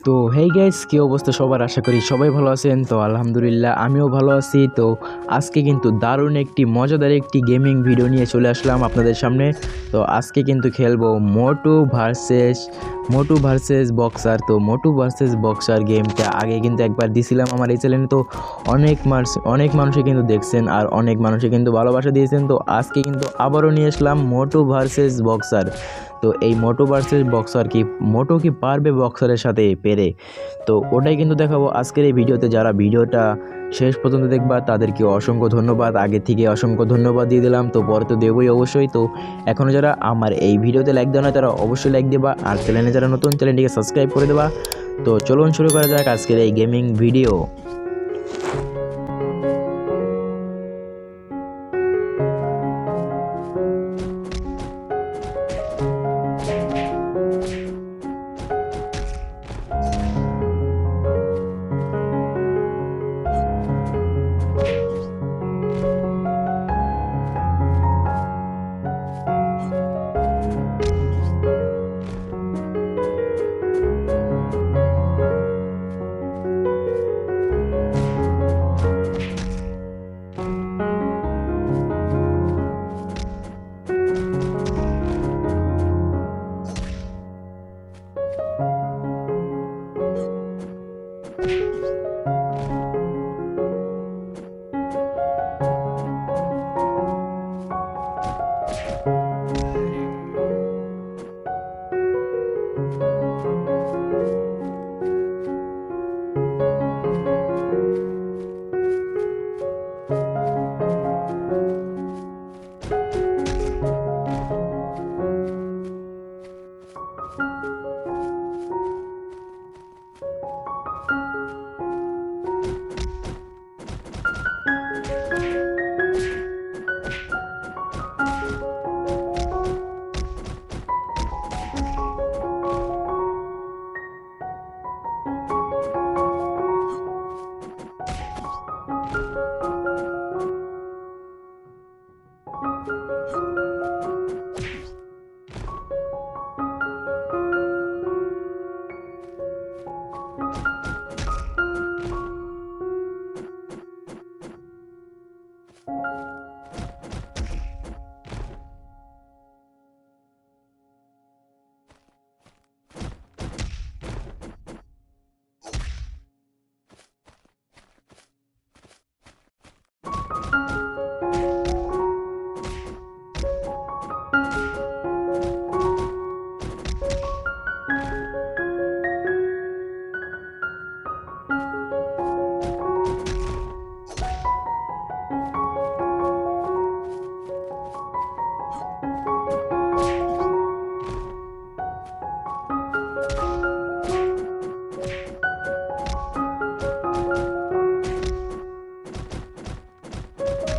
তো hey guys কী অবস্থা সবার? আশা করি সবাই ভালো আছেন। তো, আলহামদুলিল্লাহ, আমিও ভালো আছি। তো, আজকে কিন্তু দারুণ একটি, মজাদার একটি গেমিং ভিডিও নিয়ে চলে আসলাম আপনাদের সামনে। তো, আজকে কিন্তু খেলব Motu versus Motu versus boxer তো মোটু ভার্সেস বক্সার গেমটা আগে কিন্তু একবার দিছিলাম আমার এই চ্যানেলে তো, অনেক মানুষ, অনেক মানুষই কিন্তু দেখছেন আর অনেক মানুষই কিন্তু ভালোবাসা দিয়েছেন। তো, আজকে কিন্তু আবারও নিয়ে আসলাম মোটু ভার্সেস বক্সার তো এই মোটো ভার্সেস বক্সার কি, মোটো কি পারবে বক্সারের সাথে পেরে? তো ওটাই কিন্তু দেখাবো আজকের এই ভিডিওতে। যারা ভিডিওটা শেষ পর্যন্ত দেখবা, তাদেরকে অসংখ্য ধন্যবাদ। আগে থেকে অসংখ্য ধন্যবাদ দিয়ে দিলাম। তো পরে তো দেবই অবশ্যই। তো এখনও যারা আমার এই ভিডিওতে লাইক দেওয়া নয়, তারা অবশ্যই লাইক দেবা। আর চ্যানেলে যারা নতুন চ্যানেলটিকে সাবস্ক্রাইব করে দেবা। তো চলুন শুরু করা যাক আজকের এই gaming video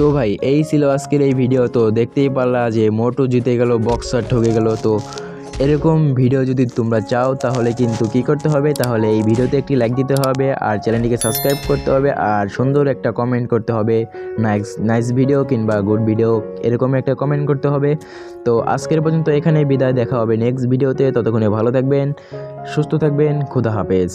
তো ভাই, এই ছিল আজকের এই ভিডিও তো দেখতেই পারলা যে মোটো জিতে গেল বক্সার ঠকে গেল। তো এরকম ভিডিও যদি তোমরা চাও, তাহলে কিন্তু কি করতে হবে? তাহলে এই ভিডিওতে একটি লাইক দিতে হবে, আর চ্যানেলটিকে সাবস্ক্রাইব করতে হবে, আর সুন্দর একটা কমেন্ট করতে হবে। নাইস নাইস ভিডিও কিংবা গুড ভিডিও এরকম একটা কমেন্ট করতে হবে। তো আজকের পর্যন্ত এখানে বিদায়, দেখা হবে নেক্সট ভিডিওতে ততক্ষণে ভালো থাকবেন, সুস্থ থাকবেন, খুদা হাফেজ।